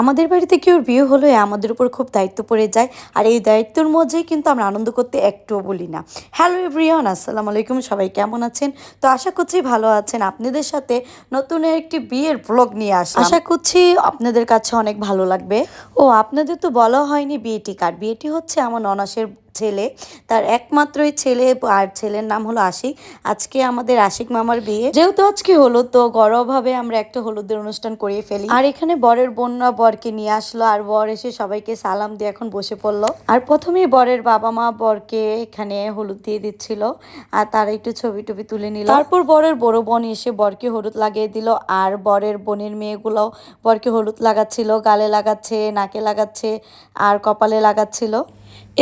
আমাদের বাড়িতে কেউ বিয়ে হলে আমাদের উপর খুব দায়িত্ব পড়ে যায়। আর এই দায়িত্বের মধ্যেই কিন্তু আমরা আনন্দ করতে একটুও বলি না। হ্যালো এভরিওয়ান আসসালামু আলাইকুম সবাই কেমন আছেন? তো আশা করছি ভালো আছেন। আপনাদের সাথে নতুন একটি বিয়ের ব্লগ নিয়ে আসা আশা করছি আপনাদের কাছে অনেক ভালো লাগবে। ও আপনাদের তো বলা হয়নি বিয়েটি কার। বিয়েটি হচ্ছে আমার ননাসের ছেলে, তার একমাত্রই ছেলে আর ছেলের নাম হলো আশিক। আজকে আমাদের আশিক মামার বিয়ে। যেহেতু আজকে হলো তো গরভাবে আমরা একটা হলুদের অনুষ্ঠান করিয়ে ফেলি। আর এখানে বরের বোনরা বরকে নিয়ে আসলো, আর বর এসে সবাইকে সালাম দিয়ে এখন বসে পড়ল। আর প্রথমে বরের বাবা মা বরকে এখানে হলুদ দিয়ে দিচ্ছিল, আর তারা একটু ছবি টবি তুলে নিল। তারপর বরের বড় বোন এসে বরকে হলুদ লাগিয়ে দিল, আর বরের বোনের মেয়েগুলো বরকে হলুদ লাগাচ্ছিল, গালে লাগাচ্ছে, নাকে লাগাচ্ছে, আর কপালে লাগাচ্ছিল।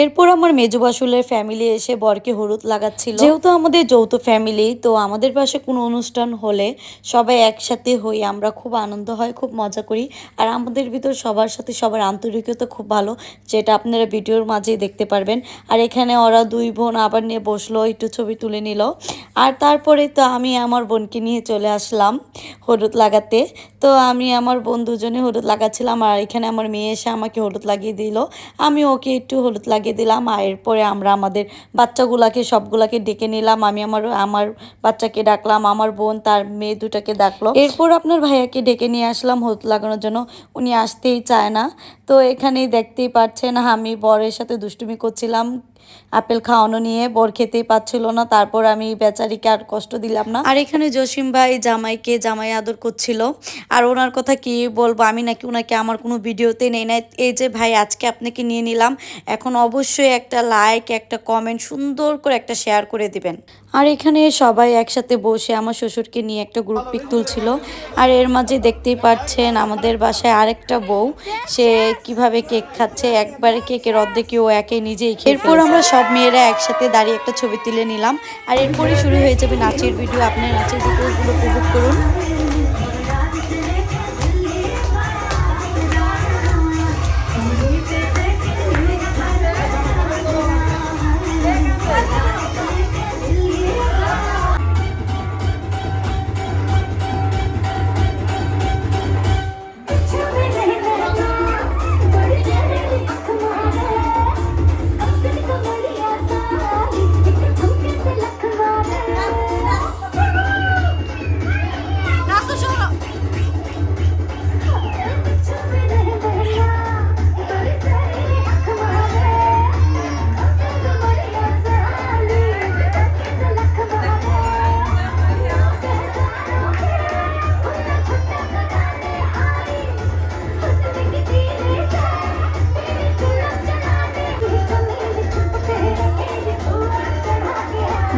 এরপর আমার মেজো বাসুলের ফ্যামিলি এসে বরকে হলুদ লাগাচ্ছিল। যেহেতু আমাদের যৌথ ফ্যামিলি তো আমাদের পাশে কোনো অনুষ্ঠান হলে সবাই একসাথে হই আমরা খুব আনন্দ হয়, খুব মজা করি। আর আমাদের ভিতর সবার সাথে সবার আন্তরিকতা খুব ভালো, যেটা আপনারা ভিডিওর মাঝেই দেখতে পারবেন। আর এখানে ওরা দুই বোন আবার নিয়ে বসল, একটু ছবি তুলে নিল। আর তারপরে তো আমি আমার বোনকে নিয়ে চলে আসলাম হলুদ লাগাতে। তো আমি আমার বোন দুজনে হলুদ লাগাচ্ছিলাম, আর এখানে আমার মেয়ে এসে আমাকে হলুদ লাগিয়ে দিল। আমি ওকে একটু হলুদ লাগিয়ে দিলাম, আর এরপরে আমরা আমাদের বাচ্চাগুলাকে, সবগুলাকে ডেকে নিলাম। আমি আমার আমার বাচ্চাকে ডাকলাম, আমার বোন তার মেয়ে দুটাকে ডাকলো। এরপর আপনার ভাইয়াকে ডেকে নিয়ে আসলাম হলুদ লাগানোর জন্য। উনি আসতেই চায় না। তো এখানেই দেখতেই পাচ্ছেন, আমি বরের সাথে দুষ্টুমি করছিলাম। আপেল খাওয়ানো নিয়ে বর খেতেই পাচ্ছিল না তারপর আমি বেচারিকে আর কষ্ট দিলাম না। আর এখানে জসিম ভাই জামাইকে জামাই আদর করছিল। আর ওনার কথা কি বলব আমি নাকি ওনাকে আমার কোনো ভিডিওতে নেই না এই যে ভাই আজকে আপনাকে নিয়ে নিলাম। এখন অবশ্যই একটা লাইক একটা কমেন্ট সুন্দর করে একটা শেয়ার করে দিবেন। আর এখানে সবাই একসাথে বসে আমার শ্বশুরকে নিয়ে একটা গ্রুপ পিক তুলছিল। আর এর মাঝে দেখতেই পাচ্ছেন আমাদের বাসায় আরেকটা বউ। সে কীভাবে কেক খাচ্ছে একবারে কেকের অর্ধেকে ও একে নিজেই খেয়ে এরপর আমরা সব মেয়েরা একসাথে দাঁড়িয়ে একটা ছবি তুলে নিলাম। আর এরপরে শুরু হয়ে যাবে নাচের ভিডিও আপনার নাচের ভিডিওগুলো উপভোগ করুন।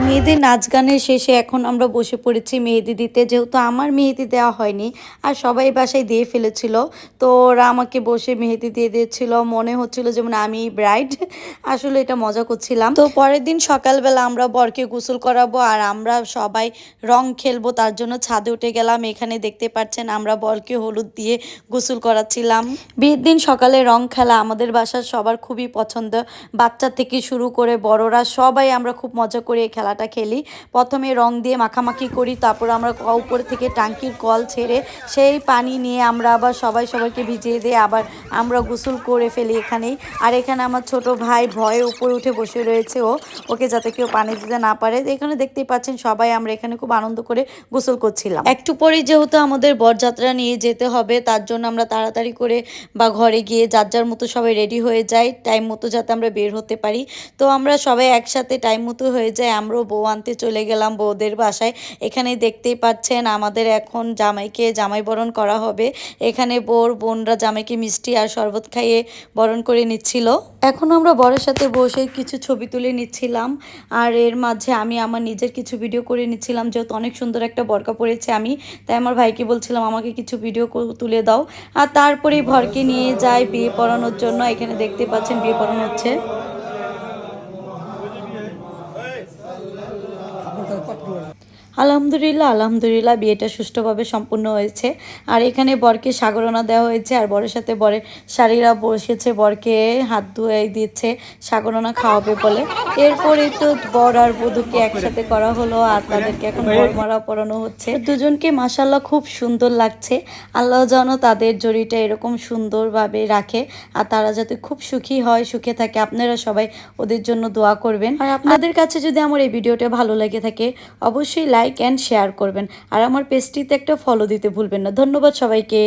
মেয়েদের নাচ গানের শেষে এখন আমরা বসে পড়েছি মেহেদি দিতে। যেহেতু আমার মেহেদি দেওয়া হয়নি আর সবাই বাসায় দিয়ে ফেলেছিল, তো ওরা আমাকে বসে মেহেদি দিয়ে দিয়েছিল। মনে হচ্ছিল যেমন আমি ব্রাইড আসলে এটা মজা করছিলাম। তো পরের দিন সকালবেলা আমরা বরকে গোসল করাবো আর আমরা সবাই রং খেলব, তার জন্য ছাদে উঠে গেলাম। এখানে দেখতে পাচ্ছেন আমরা বরকে হলুদ দিয়ে গোসল করাচ্ছিলাম। বিয়ের দিন সকালে রং খেলা আমাদের বাসার সবার খুবই পছন্দ। বাচ্চা থেকে শুরু করে বড়রা সবাই আমরা খুব মজা করে এই খেলাটা খেলি। প্রথমে রং দিয়ে মাখামাখি করি, তারপর আমরা উপর থেকে টাঙ্কির কল ছেড়ে সেই পানি নিয়ে আমরা আবার সবাই সবাইকে ভিজিয়ে দিয়ে আবার আমরা গোসল করে ফেলি এখানেই। আর এখানে আমার ছোট ভাই ভয়ে উপরে উঠে বসে রয়েছে ও। ওকে যাতে কেউ পানি দিতে না পারে। এখানে দেখতেই পাচ্ছেন সবাই আমরা এখানে খুব আনন্দ করে গোসল করছিলাম। একটু পরে যেহেতু আমাদের বরযাত্রা নিয়ে যেতে হবে, তার জন্য আমরা তাড়াতাড়ি করে বা ঘরে গিয়ে যার যার মতো সবাই রেডি হয়ে যাই টাইম মতো যাতে আমরা বের হতে পারি। তো আমরা সবাই একসাথে টাইম মতো হয়ে যাই আমরাও বউ আনতে চলে গেলাম বউদের বাসায়। এখানে দেখতেই পাচ্ছেন আমাদের এখন জামাইকে জামাই বরণ করা হবে। এখানে বোর বোনরা জামাইকে মিষ্টি আর শরবত খাইয়ে বরণ করে নিচ্ছিল। এখন আমরা বরের সাথে বসে কিছু ছবি তুলে নিচ্ছিলাম। আর এর মাঝে আমি আমার নিজের কিছু ভিডিও করে নিচ্ছিলাম, যেহেতু অনেক সুন্দর একটা বরকা পড়েছে আমি। তাই আমার ভাইকে বলছিলাম, আমাকে কিছু ভিডিও তুলে দাও। আর তারপরেই ভরকে নিয়ে যায় বিয়ে পড়ানোর জন্য। এখানে দেখতে পাচ্ছেন বিয়ে পড়ানো হচ্ছে। আলহামদুলিল্লাহ আলহামদুলিল্লাহ, বিয়েটা সুষ্ঠুভাবে সম্পূর্ণ হয়েছে। আর এখানে বরকে সাগরণা দেওয়া হয়েছে, আর বরের সাথে বরের শাড়িরা বসেছে, বরকে হাত ধুয়ে দিচ্ছে, সাগরণা খাওয়াবে বলে। এরপরে তো বর আর বধূকে একসাথে করা হলো, আর তাদেরকে এখন বরমারা পরানো হচ্ছে। দুজনকে মাসাল্লাহ খুব সুন্দর লাগছে। আল্লাহ যেন তাদের জড়িটা এরকম সুন্দরভাবে রাখে, আর তারা যাতে খুব সুখী হয়, সুখে থাকে, আপনারা সবাই ওদের জন্য দোয়া করবেন। আর আপনাদের কাছে যদি আমার এই ভিডিওটা ভালো লেগে থাকে, অবশ্যই লাইক অ্যান্ড শেয়ার করবেন। আর আমার পেজটিতে একটা ফলো দিতে ভুলবেন না। ধন্যবাদ সবাইকে।